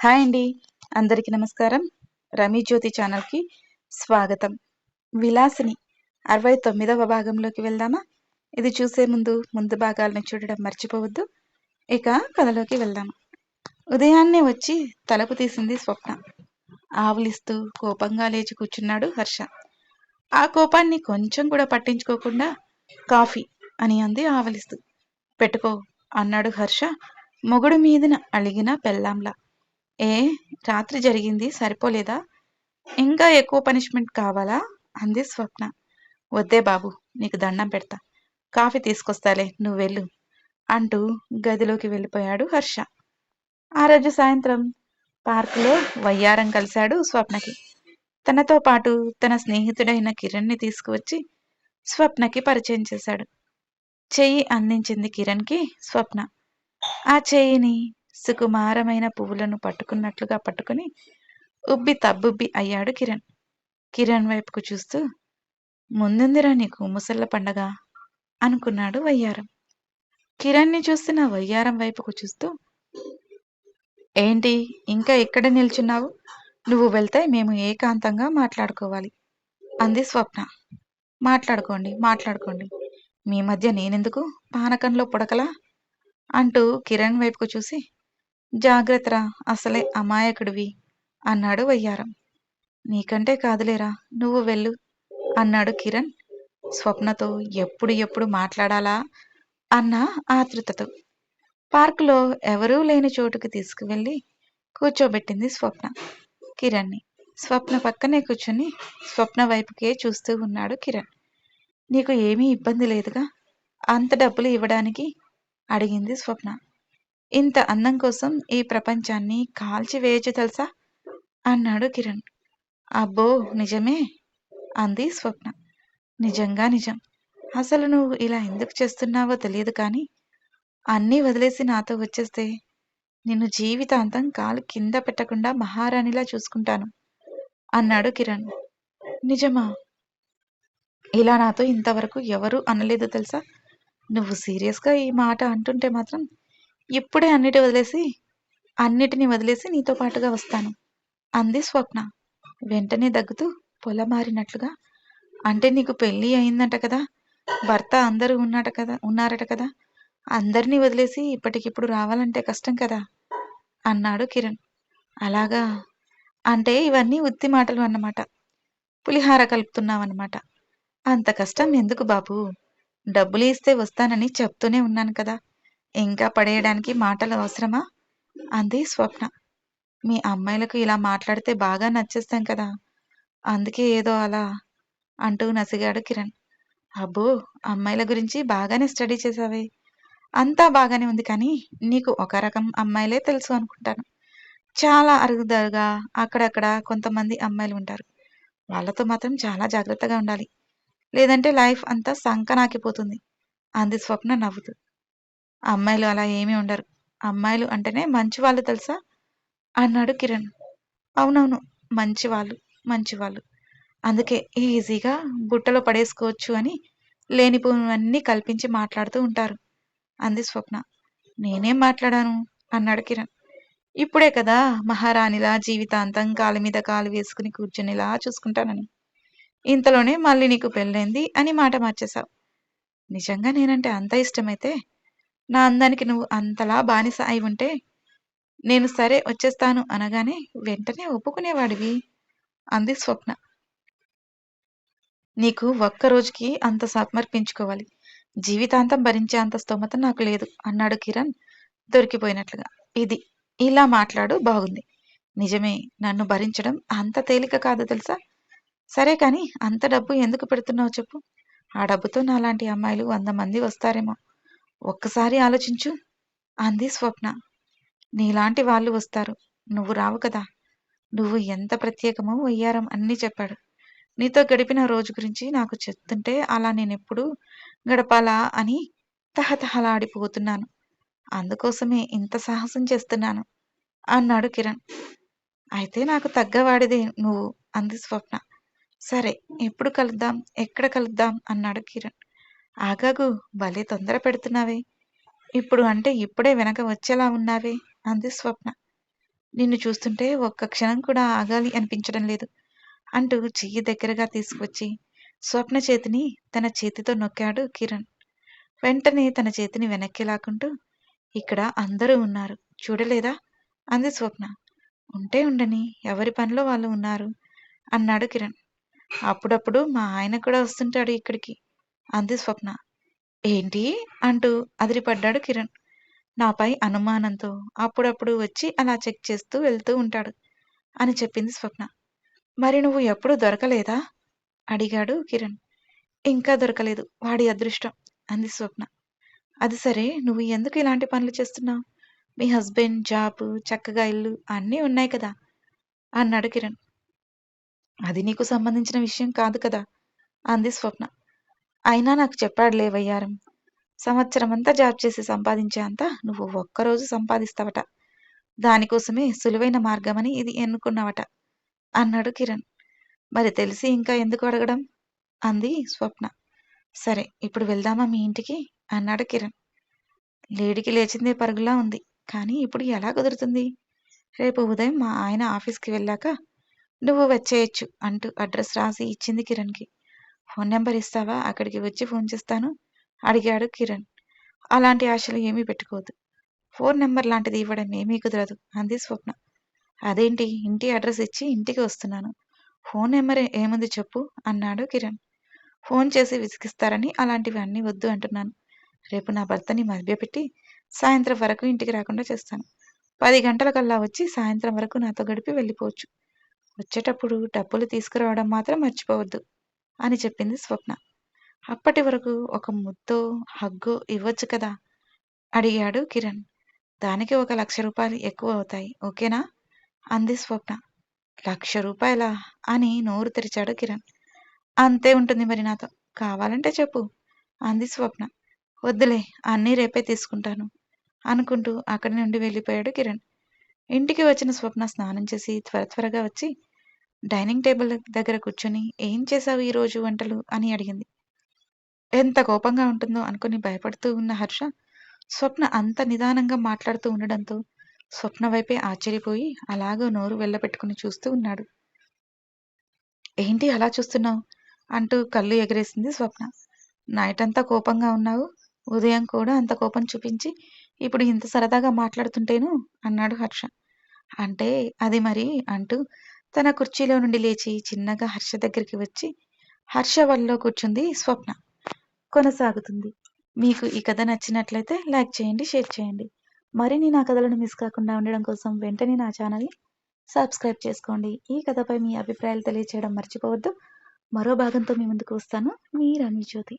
Hi అండి. అందరికీ నమస్కారం. రమీ జ్యోతి ఛానల్కి స్వాగతం. విలాసిని అరవై తొమ్మిదవ భాగంలోకి వెళ్దామా? ఇది చూసే ముందు ముందు భాగాలను చూడడం మర్చిపోవద్దు. ఇక కథలోకి వెళ్దాం. ఉదయాన్నే వచ్చి తలుపు తీసింది స్వప్న. ఆవులిస్తూ కోపంగా లేచి కూర్చున్నాడు హర్ష. ఆ కోపాన్ని కొంచెం కూడా పట్టించుకోకుండా కాఫీ అని అంది ఆవలిస్తూ. పెట్టుకో అన్నాడు హర్ష మొగుడు మీదన అలిగిన పెళ్ళాంలా. ఏ? రాత్రి జరిగింది సరిపోలేదా? ఇంకా ఎక్కువ పనిష్మెంట్ కావాలా? అంది స్వప్న. వద్దే బాబు నీకు దండం పెడతా. కాఫీ తీసుకొస్తాలే నువ్వు వెళ్ళు అంటూ గదిలోకి వెళ్ళిపోయాడు హర్ష. ఆ రోజు సాయంత్రం పార్కులో వయ్యారం కలిశాడు స్వప్నకి. తనతో పాటు తన స్నేహితుడైన కిరణ్ని తీసుకువచ్చి స్వప్నకి పరిచయం చేశాడు. చెయ్యి అందించింది కిరణ్కి స్వప్న. ఆ చెయ్యిని సుకుమారమైన పువ్వులను పట్టుకున్నట్లుగా పట్టుకుని ఉబ్బి తబ్బుబ్బి అయ్యాడు కిరణ్. కిరణ్ వైపుకు చూస్తూ ముందుందిరా నీకు ముసళ్ళ పండగ అనుకున్నాడు వయ్యారం. కిరణ్ని చూస్తున్న వయ్యారం వైపుకు చూస్తూ ఏంటి ఇంకా ఎక్కడ నిల్చున్నావు? నువ్వు వెళ్తే మేము ఏకాంతంగా మాట్లాడుకోవాలి అంది స్వప్న. మాట్లాడుకోండి మాట్లాడుకోండి. మీ మధ్య నేనెందుకు? పానకంలో పుడకలా? అంటూ కిరణ్ వైపుకు చూసి జాగ్రత్తరా అసలే అమాయకుడివి అన్నాడు వయ్యారం. నీకంటే కాదులేరా నువ్వు వెళ్ళు అన్నాడు కిరణ్. స్వప్నతో ఎప్పుడు ఎప్పుడు మాట్లాడాలా అన్న ఆతృతతో. పార్కులో ఎవరూ లేని చోటుకి తీసుకువెళ్ళి కూర్చోబెట్టింది స్వప్న. కిరణ్ని స్వప్న పక్కనే కూర్చుని స్వప్న వైపుకే చూస్తూ ఉన్నాడు కిరణ్. నీకు ఏమీ ఇబ్బంది లేదుగా అంత డబ్బులు ఇవ్వడానికి? అడిగింది స్వప్న. ఇంత అందం కోసం ఈ ప్రపంచాన్ని కాల్చివేయచ్చు తెలుసా? అన్నాడు కిరణ్. అబ్బో నిజమే అంది స్వప్న. నిజంగా నిజం. అసలు నువ్వు ఇలా ఎందుకు చేస్తున్నావో తెలియదు కానీ అన్నీ వదిలేసి నాతో వచ్చేస్తే నిన్ను జీవితాంతం కాలు కింద పెట్టకుండా మహారాణిలా చూసుకుంటాను అన్నాడు కిరణ్. నిజమా? ఇలా నాతో ఇంతవరకు ఎవరూ అనలేదు తెలుసా? నువ్వు సీరియస్గా ఈ మాట అంటుంటే మాత్రం ఇప్పుడే అన్నిటి వదిలేసి అన్నిటిని వదిలేసి నీతో పాటుగా వస్తాను. అంది స్వప్న. వెంటనే దగ్గుతూ పొలమారినట్లుగా అంటే నీకు పెళ్ళి అయిందంట కదా భర్త అందరూ ఉన్నట కదా ఉన్నారట కదా అందరినీ వదిలేసి ఇప్పటికిప్పుడు రావాలంటే కష్టం కదా అన్నాడు కిరణ్. అలాగా? అంటే ఇవన్నీ ఉత్తి మాటలు అన్నమాట. పులిహార కలుపుతున్నావన్నమాట. అంత కష్టం ఎందుకు బాబు? డబ్బులు ఇస్తే వస్తానని చెప్తూనే ఉన్నాను కదా ఇంకా పడేయడానికి మాటలు అవసరమా? అంది స్వప్న. మీ అమ్మాయిలకు ఇలా మాట్లాడితే బాగా నచ్చేస్తాం కదా. అందుకే ఏదో అలా అంటూ నసిగాడు కిరణ్. అబ్బో అమ్మాయిల గురించి బాగానే స్టడీ చేసావే అంతా బాగానే ఉంది కానీ నీకు ఒక రకం అమ్మాయిలే తెలుసు అనుకుంటాను. చాలా అరుగుదరుగా అక్కడక్కడ కొంతమంది అమ్మాయిలు ఉంటారు. వాళ్ళతో మాత్రం చాలా జాగ్రత్తగా ఉండాలి. లేదంటే లైఫ్ అంతా సంకనాకిపోతుంది. అంది స్వప్న నవ్వుతూ. అమ్మాయిలు అలా ఏమీ ఉండరు. అమ్మాయిలు అంటేనే మంచి వాళ్ళు తెలుసా? అన్నాడు కిరణ్. అవునవును మంచివాళ్ళు మంచివాళ్ళు అందుకే ఈజీగా బుట్టలో పడేసుకోవచ్చు అని లేనిపోవన్నీ కల్పించి మాట్లాడుతూ ఉంటారు. అంది స్వప్న. నేనేం మాట్లాడాను? అన్నాడు కిరణ్. ఇప్పుడే కదా మహారాణిలా జీవితాంతం కాలు మీద కాలు వేసుకుని కూర్చునిలా చూసుకుంటానని. ఇంతలోనే మళ్ళీ నీకు పెళ్ళైంది అని మాట మార్చేశావు. నిజంగా నేనంటే అంత ఇష్టమైతే నా అందానికి నువ్వు అంతలా బానిస అయి ఉంటే నేను సరే వచ్చేస్తాను అనగానే వెంటనే ఒప్పుకునేవాడివి అంది స్వప్న. నీకు ఒక్క రోజుకి అంత సమర్పించుకోవాలి. జీవితాంతం భరించే అంత స్తోమత నాకు లేదు అన్నాడు కిరణ్ దొరికిపోయినట్లుగా. ఇది ఇలా మాట్లాడు బాగుంది. నిజమే నన్ను భరించడం అంత తేలిక కాదు తెలుసా? సరే కానీ అంత డబ్బు ఎందుకు పెడుతున్నావు చెప్పు. ఆ డబ్బుతో నాలాంటి అమ్మాయిలు వంద మంది వస్తారేమో. ఒక్కసారి ఆలోచించు. అంది స్వప్న. నీలాంటి వాళ్ళు వస్తారు. నువ్వు రావు కదా. నువ్వు ఎంత ప్రత్యేకమో వయ్యారం అన్నీ చెప్పాడు. నీతో గడిపిన రోజు గురించి నాకు చెప్తుంటే అలా నేనెప్పుడు గడపాలా అని తహతహలాడిపోతున్నాను. అందుకోసమే ఇంత సాహసం చేస్తున్నాను అన్నాడు కిరణ్. అయితే నాకు తగ్గవాడిదే నువ్వు అంది స్వప్న. సరే ఎప్పుడు కలుద్దాం? ఎక్కడ కలుద్దాం? అన్నాడు కిరణ్. ఆగాగు భలే తొందర పెడుతున్నావే. ఇప్పుడు అంటే ఇప్పుడే వెనక వచ్చేలా ఉన్నావే అంది స్వప్న. నిన్ను చూస్తుంటే ఒక్క క్షణం కూడా ఆగాలి అనిపించడం లేదు అంటూ చెయ్యి దగ్గరగా తీసుకువచ్చి స్వప్న చేతిని తన చేతితో నొక్కాడు కిరణ్. వెంటనే తన చేతిని వెనక్కి లాక్కుంటూ ఇక్కడ అందరూ ఉన్నారు చూడలేదా? అంది స్వప్న. ఉంటే ఉండని ఎవరి పనిలో వాళ్ళు ఉన్నారు? అన్నాడు కిరణ్. అప్పుడప్పుడు మా ఆయన కూడా వస్తుంటాడు ఇక్కడికి. అంది స్వప్న. ఏంటి? అంటూ అదిరిపడ్డాడు కిరణ్. నాపై అనుమానంతో అప్పుడప్పుడు వచ్చి అలా చెక్ చేస్తూ వెళ్తూ ఉంటాడు అని చెప్పింది స్వప్న. మరి నువ్వు ఎప్పుడు దొరకలేదా? అడిగాడు కిరణ్. ఇంకా దొరకలేదు. వాడి అదృష్టం అంది స్వప్న. అది సరే. నువ్వు ఎందుకు ఇలాంటి పనులు చేస్తున్నావు? మీ హస్బెండ్ జాబ్ చక్కగా ఇల్లు అన్నీ ఉన్నాయి కదా? అన్నాడు కిరణ్. అది నీకు సంబంధించిన విషయం కాదు కదా? అంది స్వప్న. అయినా నాకు చెప్పాడు లేవయ్యారం సంవత్సరం అంతా జాబ్ చేసి సంపాదించే అంతా నువ్వు ఒక్కరోజు సంపాదిస్తావట. దానికోసమే సులువైన మార్గమని ఇది ఎన్నుకున్నావట అన్నాడు కిరణ్. మరి తెలిసి ఇంకా ఎందుకు అడగడం? అంది స్వప్న. సరే ఇప్పుడు వెళ్దామా మీ ఇంటికి? అన్నాడు కిరణ్. లేడికి లేచిందే పరుగులా ఉంది. కానీ ఇప్పుడు ఎలా కుదురుతుంది? రేపు ఉదయం మా ఆయన ఆఫీస్కి వెళ్ళాక నువ్వు వచ్చేయచ్చు అంటూ అడ్రస్ రాసి ఇచ్చింది కిరణ్కి. ఫోన్ నెంబర్ ఇస్తావా? అక్కడికి వచ్చి ఫోన్ చేస్తాను. అడిగాడు కిరణ్. అలాంటి ఆశలు ఏమీ పెట్టుకోవద్దు. ఫోన్ నెంబర్ లాంటిది ఇవ్వడం ఏమీ కుదరదు అంది స్వప్న. అదేంటి? ఇంటి అడ్రస్ ఇచ్చి ఇంటికి వస్తున్నాను. ఫోన్ నెంబర్ ఏముంది చెప్పు అన్నాడు కిరణ్. ఫోన్ చేసి విసిగిస్తారని అలాంటివి అన్నీ వద్దు అంటున్నాను. రేపు నా భర్తని మభ్యపెట్టి సాయంత్రం వరకు ఇంటికి రాకుండా చేస్తాను. పది గంటలకల్లా వచ్చి సాయంత్రం వరకు నాతో గడిపి వెళ్ళిపోవచ్చు. వచ్చేటప్పుడు డబ్బులు తీసుకురావడం మాత్రం మర్చిపోవద్దు. అని చెప్పింది స్వప్న. అప్పటి వరకు ఒక ముద్దో హగ్గో ఇవ్వచ్చు కదా? అడిగాడు కిరణ్. దానికి ఒక లక్ష రూపాయలు ఎక్కువ అవుతాయి ఓకేనా? అంది స్వప్న. లక్ష రూపాయల? అని నోరు తెరిచాడు కిరణ్. అంతే ఉంటుంది మరి నాతో. కావాలంటే చెప్పు అంది స్వప్న. వద్దులే అన్నీ రేపే తీసుకుంటాను అనుకుంటూ అక్కడి నుండి వెళ్ళిపోయాడు కిరణ్. ఇంటికి వచ్చిన స్వప్న స్నానం చేసి త్వర త్వరగా వచ్చి డైనింగ్ టేబుల్ దగ్గర కూర్చొని ఏం చేశావు ఈ రోజు వంటలు? అని అడిగింది. ఎంత కోపంగా ఉంటుందో అనుకుని భయపడుతూ ఉన్న హర్ష స్వప్న అంత నిదానంగా మాట్లాడుతూ ఉండడంతో స్వప్న వైపే ఆశ్చర్యపోయి అలాగో నోరు వెళ్ళపెట్టుకుని చూస్తూ ఉన్నాడు. ఏంటి అలా చూస్తున్నావు? అంటూ కళ్ళు ఎగరేసింది స్వప్న. నైట్ అంతా కోపంగా ఉన్నావు? ఉదయం కూడా అంత కోపం చూపించి ఇప్పుడు ఇంత సరదాగా మాట్లాడుతుంటేను? అన్నాడు హర్ష. అంటే అది మరి? అంటూ తన కుర్చీలో నుండి లేచి చిన్నగా హర్ష దగ్గరికి వచ్చి హర్ష వల్ల కూర్చుంది స్వప్న. కొనసాగుతుంది. మీకు ఈ కథ నచ్చినట్లయితే లైక్ చేయండి షేర్ చేయండి. మరిన్ని నా కథలను మిస్ కాకుండా ఉండడం కోసం వెంటనే నా ఛానల్ని సబ్స్క్రైబ్ చేసుకోండి. ఈ కథపై మీ అభిప్రాయాలు తెలియచేయడం మర్చిపోవద్దు. మరో భాగంతో మీ ముందుకు వస్తాను. మీ రమీ జ్యోతి